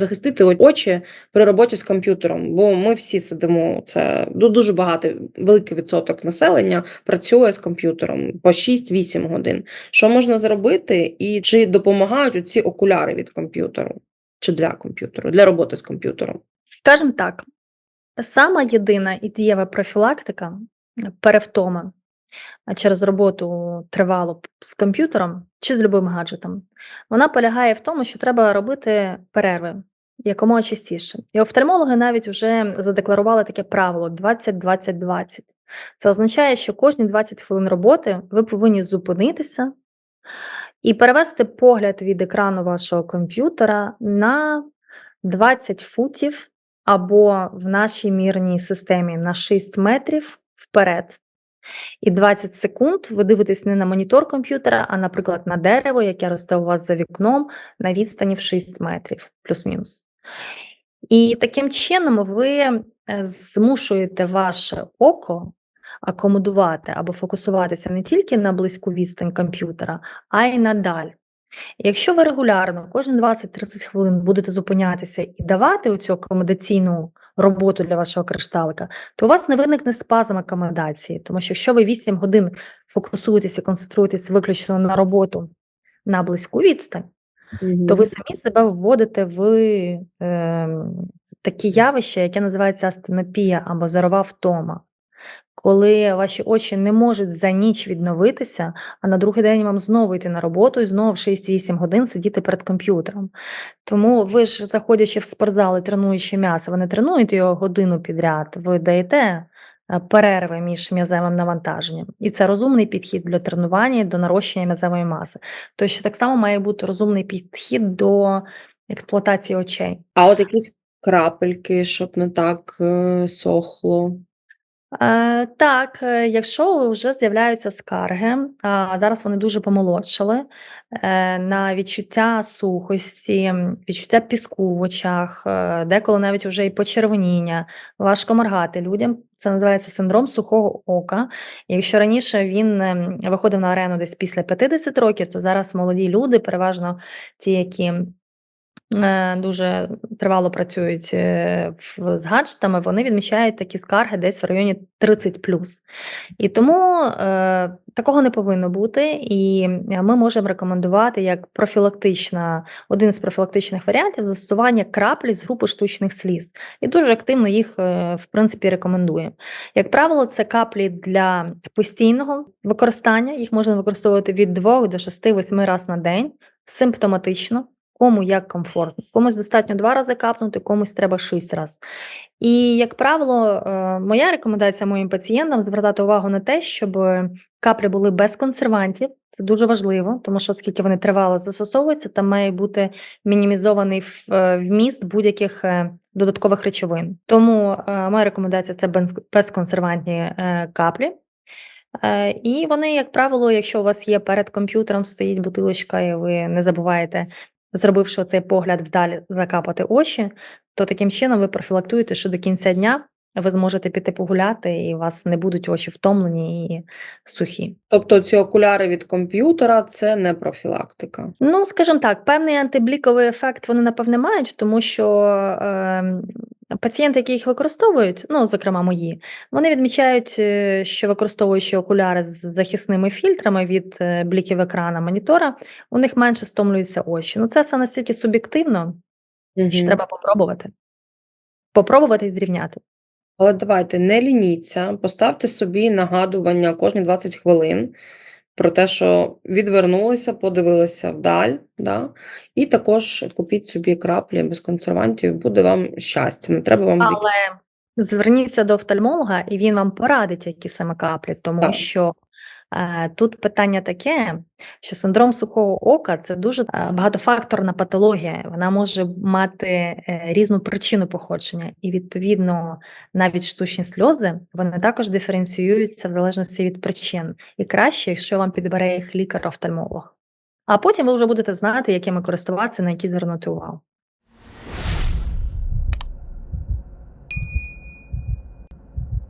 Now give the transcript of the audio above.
захистити очі при роботі з комп'ютером, бо ми всі сидимо. Це ду- дуже багато, великий відсоток населення працює з комп'ютером по 6-8 годин. Що можна зробити, і чи допомагають ці окуляри від комп'ютеру, чи для комп'ютеру, для роботи з комп'ютером? Скажімо так, сама єдина і дієва профілактика перевтоми а, через роботу тривалу п- з комп'ютером чи з любим гаджетом, вона полягає в тому, що треба робити перерви якомога частіше. І офтальмологи навіть вже задекларували таке правило 20-20-20. Це означає, що кожні 20 хвилин роботи ви повинні зупинитися і перевести погляд від екрану вашого комп'ютера на 20 футів або в нашій мірній системі на 6 метрів вперед. І 20 секунд ви дивитесь не на монітор комп'ютера, а, наприклад, на дерево, яке росте у вас за вікном на відстані в 6 метрів, плюс-мінус. І таким чином ви е, змушуєте ваше око акомодувати або фокусуватися не тільки на близьку відстань комп'ютера, а й надалі. Якщо ви регулярно кожні 20-30 хвилин будете зупинятися і давати оцю акомодаційну роботу для вашого кришталика, то у вас не виникне спазм акомодації, тому що якщо ви 8 годин фокусуєтеся, концентруєтесь виключно на роботу на близьку відстань, то ви самі себе вводите в е, такі явища, яке називається астенопія або зорова втома. Коли ваші очі не можуть за ніч відновитися, а на другий день вам знову йти на роботу і знову в 6-8 годин сидіти перед комп'ютером. Тому ви ж, заходячи в спортзал і тренуючи м'ясо, ви не тренуєте його годину підряд, ви даєте е, перерви між м'язевим навантаженням. І це розумний підхід для тренування до нарощення м'язевої маси. Тобто так само має бути розумний підхід до експлуатації очей. А от якісь крапельки, щоб не так е, сохло. Е, так, е, якщо вже з'являються скарги, а зараз вони дуже помолодшали, е, на відчуття сухості, відчуття піску в очах, деколи навіть уже і почервоніння, важко моргати людям. Це називається синдром сухого ока. Якщо раніше він ем, виходив на арену десь після 50 років, то зараз молоді люди, переважно ті, які дуже тривало працюють е, з гаджетами, вони відмічають такі скарги десь в районі 30 І тому е, такого не повинно бути. І ми можемо рекомендувати як профілактична, один з профілактичних варіантів застосування краплі з групи штучних сліз. І дуже активно їх, е, в принципі, рекомендуємо. Як правило, це каплі для постійного використання. Їх можна використовувати від 2 до 6-8 разів на день симптоматично. Кому як комфортно. Комусь достатньо два рази капнути, комусь треба шість разів. І, як правило, е, моя рекомендація моїм пацієнтам звертати увагу на те, щоб каплі були без консервантів. Це дуже важливо, тому що оскільки вони тривало застосовуються, там має бути мінімізований е, вміст будь-яких е, додаткових речовин. Тому моя рекомендація це безконсервантні каплі. І вони, як правило, якщо у вас є перед комп'ютером стоїть бутилочка, і ви не забуваєте, зробивши цей погляд вдалі, закапати очі, то таким чином ви профілактуєте, що до кінця дня ви зможете піти погуляти, і у вас не будуть очі втомлені і сухі. Тобто ці окуляри від комп'ютера це не профілактика. Ну, скажімо так, певний антибліковий ефект вони напевне мають, тому що е, пацієнти, які їх використовують, ну, зокрема мої, вони відмічають, е, що використовуючи окуляри з захисними фільтрами від е, бліків екрана монітора, у них менше стомлюються очі. Ну, це все настільки суб'єктивно, що треба попробувати. Попробувати і зрівняти. Але давайте не лініться, поставте собі нагадування кожні 20 хвилин про те, що відвернулися, подивилися вдаль, да? і також купіть собі краплі без консервантів, буде вам щастя. Не треба вам Але зверніться до офтальмолога, і він вам порадить, які саме каплі, тому Так. що тут питання таке, що синдром сухого ока це дуже багатофакторна патологія. Вона може мати е, різну причину походження, і відповідно навіть штучні сльози вони також диференціюються в залежності від причин. І краще, якщо вам підбере їх лікар-офтальмолог. А потім ви вже будете знати, якими користуватися, на які звернути увагу.